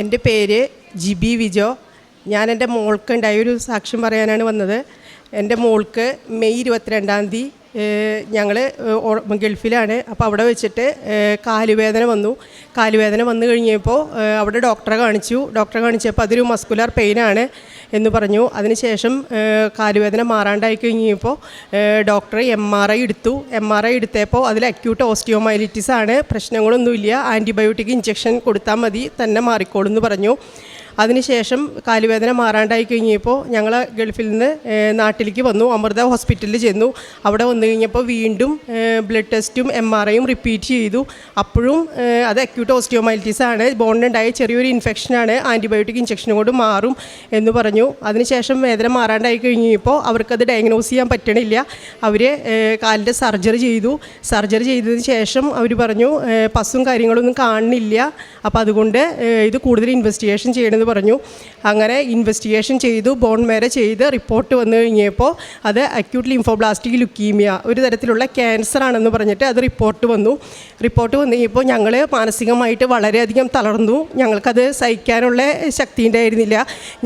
എന്റെ പേര് ജിബി വിജോ. ഞാൻ എന്റെ മോൾക്ക് ഉണ്ടായ ഒരു സാക്ഷ്യം പറയാനാണ് വന്നത്. എന്റെ മോൾക്ക് മെയ് ഇരുപത്തിരണ്ടാം തീയതി ഞങ്ങൾ ഗൾഫിലാണ്. അപ്പോൾ അവിടെ വെച്ചിട്ട് കാലുവേദന വന്നു. കാലുവേദന വന്നു കഴിഞ്ഞപ്പോൾ അവിടെ ഡോക്ടറെ കാണിച്ചു. ഡോക്ടറെ കാണിച്ചപ്പോൾ അതൊരു മസ്കുലർ പെയിനാണ്. എന്ന് പറഞ്ഞു. അതിനുശേഷം കാലുവേദന മാറാണ്ടായി കഴിഞ്ഞപ്പോൾ ഡോക്ടർ എം ആർ ഐ എടുത്തു. എം ആർ ഐ എടുത്തപ്പോൾ അതിൽ അക്യൂട്ട് ഓസ്റ്റിയോമൈലിറ്റിസ് ആണ്. പ്രശ്നങ്ങളൊന്നുമില്ല. ആന്റിബയോട്ടിക് ഇഞ്ചെക്ഷൻ കൊടുത്താൽ മതി. തന്നെ മാറിക്കോളും എന്ന് പറഞ്ഞു. അതിനുശേഷം കാലുവേദന മാറാണ്ടായി കഴിഞ്ഞപ്പോൾ ഞങ്ങൾ ഗൾഫിൽ നിന്ന് നാട്ടിലേക്ക് വന്നു. അമൃത ഹോസ്പിറ്റലിൽ ചെന്നു. അവിടെ വന്നു കഴിഞ്ഞപ്പോൾ വീണ്ടും ബ്ലഡ് ടെസ്റ്റും എം ആർ ഐയും റിപ്പീറ്റ് ചെയ്തു. അപ്പോഴും അത് അക്യൂട്ട് ഓസ്റ്റിയോമൈലിറ്റിസ് ആണ്. ബോണിനുണ്ടായ ചെറിയൊരു ഇൻഫെക്ഷനാണ് ആന്റിബയോട്ടിക് ഇഞ്ചെക്ഷൻ കൊണ്ട് മാറും എന്ന് പറഞ്ഞു. അതിനുശേഷം വേദന മാറാണ്ടായി കഴിഞ്ഞപ്പോൾ അവർക്കത് ഡയഗ്നോസ് ചെയ്യാൻ പറ്റണില്ല. അവർ കാലിന്റെ സർജറി ചെയ്തു. സർജറി ചെയ്തതിന് ശേഷം അവർ പറഞ്ഞു പസും കാര്യങ്ങളൊന്നും കാണുന്നില്ല. അപ്പോൾ അതുകൊണ്ട് ഇത് കൂടുതൽ ഇൻവെസ്റ്റിഗേഷൻ ചെയ്യണമെന്ന് പറഞ്ഞു. അങ്ങനെ ഇൻവെസ്റ്റിഗേഷൻ ചെയ്തു ബോൺ മേരെ ചെയ്ത് റിപ്പോർട്ട് വന്നു കഴിഞ്ഞപ്പോൾ അത് അക്യൂട്ട് ലിംഫോബ്ലാസ്റ്റിക് ലുക്കീമിയ ഒരു തരത്തിലുള്ള ക്യാൻസർ ആണെന്ന് പറഞ്ഞിട്ട് അത് റിപ്പോർട്ട് വന്നു. റിപ്പോർട്ട് വന്നു കഴിഞ്ഞപ്പോൾ ഞങ്ങൾ മാനസികമായിട്ട് വളരെയധികം തളർന്നു. ഞങ്ങൾക്കത് സഹിക്കാനുള്ള ശക്തി ഉണ്ടായിരുന്നില്ല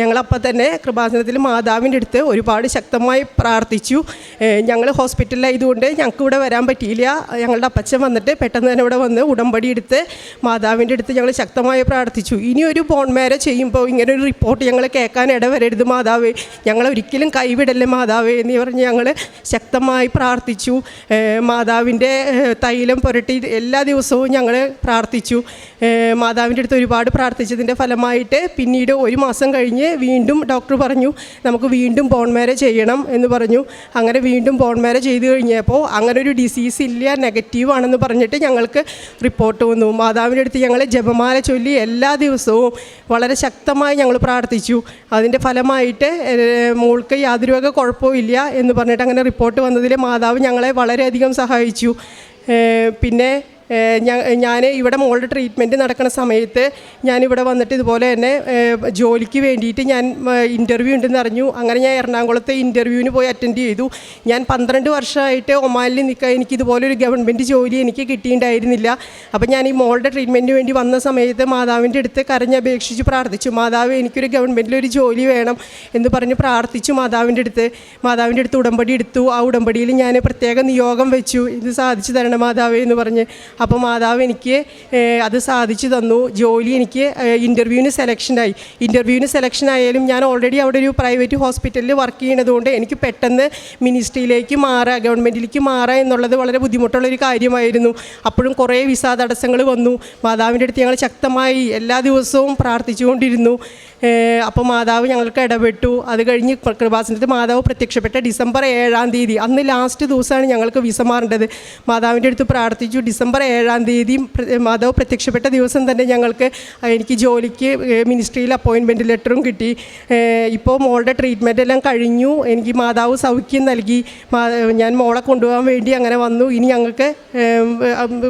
ഞങ്ങളപ്പോൾ തന്നെ കൃപാസനത്തിൽ മാതാവിന്റെ അടുത്ത് ഒരുപാട് ശക്തമായി പ്രാർത്ഥിച്ചു. ഞങ്ങൾ ഹോസ്പിറ്റലിലായതുകൊണ്ട് ഞങ്ങൾക്ക് ഇവിടെ വരാൻ പറ്റിയില്ല. ഞങ്ങളുടെ അപ്പച്ചൻ വന്നിട്ട് പെട്ടെന്ന് തന്നെ ഇവിടെ വന്ന് ഉടമ്പടി എടുത്ത് മാതാവിന്റെ അടുത്ത് ഞങ്ങൾ ശക്തമായി പ്രാർത്ഥിച്ചു. ഇനി ഒരു ബോൺ മേരെ ചെയ്യുമ്പോൾ ഇങ്ങനെ ഒരു റിപ്പോർട്ട് ഞങ്ങൾ കേൾക്കാൻ ഇടവരരുത് മാതാവേ. ഞങ്ങൾ ഒരിക്കലും കൈവിടല്ലേ മാതാവേ എന്ന് പറഞ്ഞ് ഞങ്ങൾ ശക്തമായി പ്രാർത്ഥിച്ചു. മാതാവിന്റെ തൈലം പുരട്ടി എല്ലാ ദിവസവും ഞങ്ങൾ പ്രാർത്ഥിച്ചു. മാതാവിന്റെ അടുത്ത് ഒരുപാട് പ്രാർത്ഥിച്ചതിന്റെ ഫലമായിട്ട് പിന്നീട് ഒരു മാസം കഴിഞ്ഞ് വീണ്ടും ഡോക്ടർ പറഞ്ഞു നമുക്ക് വീണ്ടും ബോൺ മേര ചെയ്യണം എന്ന് പറഞ്ഞു. അങ്ങനെ വീണ്ടും ബോൺ മേര ചെയ്ത് കഴിഞ്ഞപ്പോൾ അങ്ങനെ ഒരു ഡിസീസ് ഇല്ല നെഗറ്റീവ് ആണെന്ന് പറഞ്ഞിട്ട് ഞങ്ങൾക്ക് റിപ്പോർട്ട് വന്നു. മാതാവിന്റെ അടുത്ത് ഞങ്ങൾ ജപമാല ചൊല്ലി എല്ലാ ദിവസവും വളരെ ശക്തമായി ഞങ്ങൾ പ്രാർത്ഥിച്ചു. അതിന്റെ ഫലമായിട്ട് മോൾക്ക് യാതൊരു വക കുഴപ്പമില്ല എന്ന് പറഞ്ഞിട്ട് അങ്ങനെ റിപ്പോർട്ട് വന്നതിൽ മാതാവ് ഞങ്ങളെ വളരെയധികം സഹായിച്ചു. പിന്നെ ഞാൻ ഇവിടെ മോളുടെ ട്രീറ്റ്മെന്റ് നടക്കുന്ന സമയത്ത് ഞാനിവിടെ വന്നിട്ട് ഇതുപോലെ തന്നെ ജോലിക്ക് വേണ്ടിയിട്ട് ഞാൻ ഇന്റർവ്യൂ ഉണ്ടെന്ന് അറിഞ്ഞു. അങ്ങനെ ഞാൻ എറണാകുളത്തെ ഇന്റർവ്യൂവിന് പോയി അറ്റൻഡ് ചെയ്തു. ഞാൻ പന്ത്രണ്ട് വർഷമായിട്ട് ഒമാനിൽ നിൽക്കുക എനിക്ക് ഇതുപോലെ ഒരു ഗവൺമെന്റ് ജോലി എനിക്ക് കിട്ടിയിട്ടുണ്ടായിരുന്നില്ല. അപ്പോൾ ഞാൻ ഈ മോളുടെ ട്രീറ്റ്മെന്റിന് വേണ്ടി വന്ന സമയത്ത് മാതാവിന്റെ അടുത്ത് കരഞ്ഞപേക്ഷിച്ച് പ്രാർത്ഥിച്ചു. മാതാവ് എനിക്കൊരു ഗവൺമെന്റിലൊരു ജോലി വേണം എന്ന് പറഞ്ഞ് പ്രാർത്ഥിച്ചു മാതാവിന്റെ അടുത്ത്. മാതാവിന്റെ അടുത്ത് ഉടമ്പടി എടുത്തു. ആ ഉടമ്പടിയിൽ ഞാൻ പ്രത്യേക നിയോഗം വെച്ചു. ഇത് സാധിച്ചു തരണം മാതാവേ എന്ന് പറഞ്ഞ് അപ്പോൾ മാതാവ് എനിക്ക് അത് സാധിച്ചു തന്നു. ജോലി എനിക്ക് ഇന്റർവ്യൂവിന് സെലക്ഷനായി ഇന്റർവ്യൂവിന് സെലക്ഷൻ ആയാലും ഞാൻ ഓൾറെഡി അവിടെ ഒരു പ്രൈവറ്റ് ഹോസ്പിറ്റലിൽ വർക്ക് ചെയ്യണതുകൊണ്ട് എനിക്ക് പെട്ടെന്ന് മിനിസ്ട്രിയിലേക്ക് മാറുക ഗവൺമെന്റിലേക്ക് മാറുക എന്നുള്ളത് വളരെ ബുദ്ധിമുട്ടുള്ളൊരു കാര്യമായിരുന്നു. അപ്പോഴും കുറേ വിസ തടസ്സങ്ങൾ വന്നു. മാതാവിന്റെ അടുത്ത് ഞങ്ങൾ ശക്തമായി എല്ലാ ദിവസവും പ്രാർത്ഥിച്ചുകൊണ്ടിരുന്നു. അപ്പോൾ മാതാവ് ഞങ്ങൾക്ക് ഇടപെട്ടു. അത് കഴിഞ്ഞ് കൃപാസനത്തിൽ മാതാവ് പ്രത്യക്ഷപ്പെട്ട ഡിസംബർ ഏഴാം തീയതി അന്ന് ലാസ്റ്റ് ദിവസമാണ് ഞങ്ങൾക്ക് വിസ മാറേണ്ടത്. മാതാവിന്റെ അടുത്ത് പ്രാർത്ഥിച്ചു. ഡിസംബർ ഏഴാം തീയതി മാധവ് പ്രത്യക്ഷപ്പെട്ട ദിവസം തന്നെ ഞങ്ങൾക്ക് എനിക്ക് ജോലിക്ക് മിനിസ്ട്രിയിൽ അപ്പോയിൻമെന്റ് ലെറ്ററും കിട്ടി. ഇപ്പോൾ മോളുടെ ട്രീറ്റ്മെന്റ് എല്ലാം കഴിഞ്ഞു. എനിക്ക് മാതാവ് സൗഖ്യം നൽകി. ഞാൻ മോളെ കൊണ്ടുപോകാൻ വേണ്ടി അങ്ങനെ വന്നു. ഇനി ഞങ്ങൾക്ക്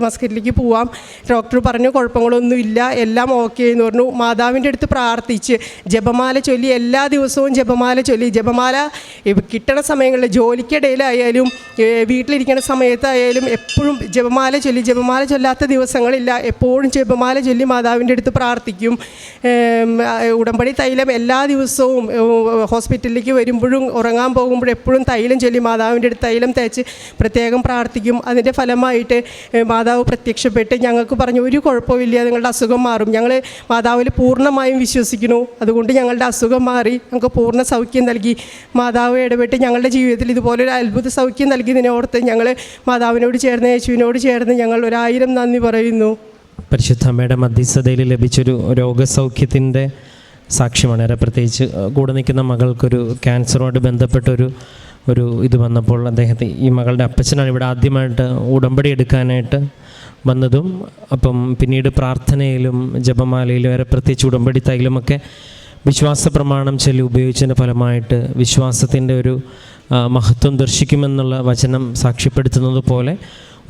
മസ്കറ്റിലേക്ക് പോവാം. ഡോക്ടർ പറഞ്ഞു കുഴപ്പങ്ങളൊന്നുമില്ല എല്ലാം ഓക്കെ എന്ന് പറഞ്ഞു. മാതാവിന്റെ അടുത്ത് പ്രാർത്ഥിച്ച് ജപമാല ചൊല്ലി. എല്ലാ ദിവസവും ജപമാല ചൊല്ലി. ജപമാല കിട്ടണ സമയങ്ങളിൽ ജോലിക്കിടയിലായാലും വീട്ടിലിരിക്കുന്ന സമയത്തായാലും എപ്പോഴും ജപമാല ചൊല്ലി ജപമാല ചൊല്ലാത്ത ദിവസങ്ങളില്ല. എപ്പോഴും ജപമാല ചൊല്ലി മാതാവിന്റെ അടുത്ത് പ്രാർത്ഥിക്കും. ഉടമ്പടി തൈലം എല്ലാ ദിവസവും ഹോസ്പിറ്റലിലേക്ക് വരുമ്പോഴും ഉറങ്ങാൻ പോകുമ്പോഴും എപ്പോഴും തൈലം ചൊല്ലി മാതാവിന്റെ അടുത്ത് തൈലം തേച്ച് പ്രത്യേകം പ്രാർത്ഥിക്കും. അതിന്റെ ഫലമായിട്ട് മാതാവ് പ്രത്യക്ഷപ്പെട്ട് ഞങ്ങൾക്ക് പറഞ്ഞു ഒരു കുഴപ്പമില്ല നിങ്ങളുടെ അസുഖം മാറും. ഞങ്ങൾ മാതാവിൽ പൂർണമായും വിശ്വസിക്കുന്നു. അതുകൊണ്ട് ഞങ്ങളുടെ അസുഖം മാറി ഞങ്ങൾക്ക് പൂർണ സൗഖ്യം നൽകി. മാതാവ് ഇടപെട്ട് ഞങ്ങളുടെ ജീവിതത്തിൽ ഇതുപോലൊരു അത്ഭുത സൗഖ്യം നൽകിയതിനോർത്ത് ഞങ്ങൾ മാതാവിനോട് ചേർന്ന് യേശുവിനോട് ചേർന്ന് ഞങ്ങൾ ഒരായിരം നന്ദി പറയുന്നു. പരിശുദ്ധമ്മയുടെ മധ്യസ്ഥതയിൽ ലഭിച്ചൊരു രോഗസൗഖ്യത്തിന്റെ സാക്ഷ്യമാണ്. ഏറെ പ്രത്യേകിച്ച് കൂടെ നിൽക്കുന്ന മകൾക്കൊരു ക്യാൻസറുമായിട്ട് ബന്ധപ്പെട്ടൊരു ഒരു ഇത് വന്നപ്പോൾ അദ്ദേഹത്തെ ഈ മകളുടെ അപ്പച്ചനാണ് ഇവിടെ ആദ്യമായിട്ട് ഉടമ്പടി എടുക്കാനായിട്ട് വന്നതും അപ്പം പിന്നീട് പ്രാർത്ഥനയിലും ജപമാലയിലും ഏറെ പ്രത്യേകിച്ച് ഉടമ്പടി തൈലുമൊക്കെ വിശ്വാസ പ്രമാണം ചൊല്ലി ഉപയോഗിച്ചതിന്റെ ഫലമായിട്ട് വിശ്വാസത്തിന്റെ ഒരു മഹത്വം ദർശിക്കുമെന്നുള്ള വചനം സാക്ഷ്യപ്പെടുത്തുന്നത് പോലെ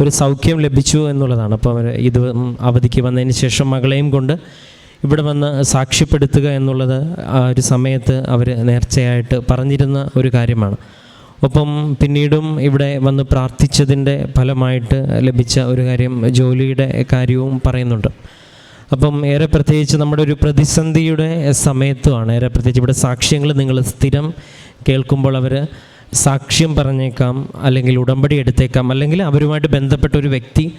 ഒരു സൗഖ്യം ലഭിച്ചു എന്നുള്ളതാണ്. അപ്പോൾ അവർ ഇത് അവധിക്ക് വന്നതിന് ശേഷം മകളെയും കൊണ്ട് ഇവിടെ വന്ന് സാക്ഷ്യപ്പെടുത്തുക എന്നുള്ളത് ആ ഒരു സമയത്ത് അവർ നേർച്ചയായിട്ട് പറഞ്ഞിരുന്ന ഒരു കാര്യമാണ്. ഒപ്പം പിന്നീടും ഇവിടെ വന്ന് പ്രാർത്ഥിച്ചതിന്റെ ഫലമായിട്ട് ലഭിച്ച ഒരു കാര്യം ജോലിയുടെ കാര്യവും പറയുന്നുണ്ട്. അപ്പം ഏറെ പ്രത്യേകിച്ച് നമ്മുടെ ഒരു പ്രതിസന്ധിയുടെ സമയത്തുമാണ്. ഏറെ പ്രത്യേകിച്ച് ഇവിടെ സാക്ഷ്യങ്ങൾ നിങ്ങൾ സ്ഥിരം കേൾക്കുമ്പോൾ അവർ സാക്ഷ്യം പറഞ്ഞേക്കാം അല്ലെങ്കിൽ ഉടമ്പടി എടുത്തേക്കാം അല്ലെങ്കിൽ അവരുമായിട്ട് ബന്ധപ്പെട്ട ഒരു വ്യക്തി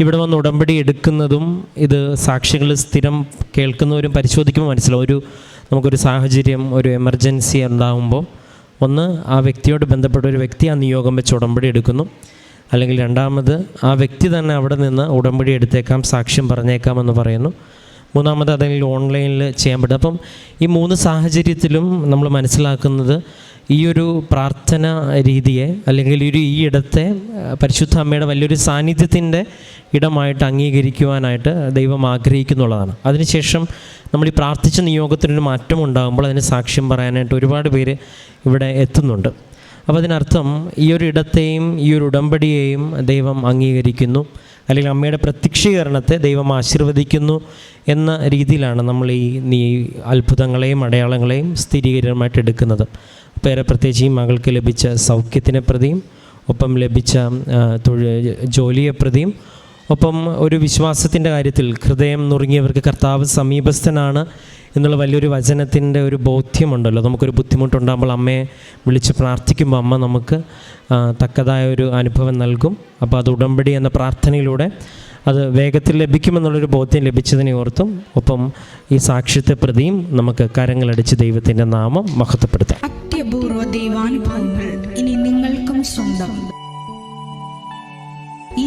ഇവിടെ വന്ന് ഉടമ്പടി എടുക്കുന്നതും ഇത് സാക്ഷ്യങ്ങൾ സ്ഥിരം കേൾക്കുന്നവരും പരിശോധിക്കുമ്പോൾ മനസ്സിലാവും. ഒരു നമുക്കൊരു സാഹചര്യം ഒരു എമർജൻസി ഉണ്ടാകുമ്പോൾ ഒന്ന് ആ വ്യക്തിയോട് ബന്ധപ്പെട്ട ഒരു വ്യക്തി ആ നിയോഗം വെച്ച് ഉടമ്പടി എടുക്കുന്നു. അല്ലെങ്കിൽ രണ്ടാമത് ആ വ്യക്തി തന്നെ അവിടെ നിന്ന് ഉടമ്പടി എടുത്തേക്കാം സാക്ഷ്യം പറഞ്ഞേക്കാം എന്ന് പറയുന്നു. മൂന്നാമത് അതെങ്കിൽ ഓൺലൈനിൽ ചെയ്യാൻ പറ്റും. അപ്പം ഈ മൂന്ന് സാഹചര്യത്തിലും നമ്മൾ മനസ്സിലാക്കുന്നത് ഈ ഒരു പ്രാർത്ഥന രീതിയെ അല്ലെങ്കിൽ ഒരു ഈ ഇടത്തെ പരിശുദ്ധ അമ്മയുടെ വലിയൊരു സാന്നിധ്യത്തിന്റെ ഇടമായിട്ട് അംഗീകരിക്കുവാനായിട്ട് ദൈവം ആഗ്രഹിക്കുന്നുള്ളതാണ്. അതിനുശേഷം നമ്മൾ ഈ പ്രാർത്ഥിച്ച നിയോഗത്തിനൊരു മാറ്റം ഉണ്ടാകുമ്പോൾ അതിന് സാക്ഷ്യം പറയാനായിട്ട് ഒരുപാട് പേര് ഇവിടെ എത്തുന്നുണ്ട്. അപ്പോൾ അതിനർത്ഥം ഈ ഒരു ഇടത്തെയും ഈ ഒരു ഉടമ്പടിയെയും ദൈവം അംഗീകരിക്കുന്നു. അല്ലെങ്കിൽ അമ്മയുടെ പ്രത്യക്ഷീകരണത്തെ ദൈവം ആശീർവദിക്കുന്നു എന്ന രീതിയിലാണ് നമ്മൾ ഈ നീ അത്ഭുതങ്ങളെയും അടയാളങ്ങളെയും സ്ഥിരീകരണമായിട്ട് എടുക്കുന്നത്. ഏറെ പ്രത്യേകിച്ച് ഈ മകൾക്ക് ലഭിച്ച സൗഖ്യത്തിനെ പ്രതിയും ഒപ്പം ലഭിച്ച തൊഴിൽ ജോലിയെ പ്രതിയും ഒപ്പം ഒരു വിശ്വാസത്തിന്റെ കാര്യത്തിൽ ഹൃദയം നുറുങ്ങിയവർക്ക് കർത്താവ് സമീപസ്ഥനാണ് എന്നുള്ള വലിയൊരു വചനത്തിന്റെ ഒരു ബോധ്യമുണ്ടല്ലോ. നമുക്കൊരു ബുദ്ധിമുട്ടുണ്ടാകുമ്പോൾ അമ്മയെ വിളിച്ച് പ്രാർത്ഥിക്കുമ്പോൾ അമ്മ നമുക്ക് തക്കതായ ഒരു അനുഭവം നൽകും. അപ്പോൾ അത് ഉടമ്പടി എന്ന പ്രാർത്ഥനയിലൂടെ അത് വേഗത്തിൽ ലഭിക്കുമെന്നുള്ളൊരു ബോധ്യം ലഭിച്ചതിനെ ഓർത്തും ഒപ്പം ഈ സാക്ഷ്യത്തെ പ്രതിയും നമുക്ക് കരങ്ങളടിച്ച് ദൈവത്തിന്റെ നാമം മഹത്വപ്പെടുത്താം. അത്യപൂർവ ദൈവാനുഭവങ്ങൾ ഇനി നിങ്ങൾക്കും സ്വന്തം. ഈ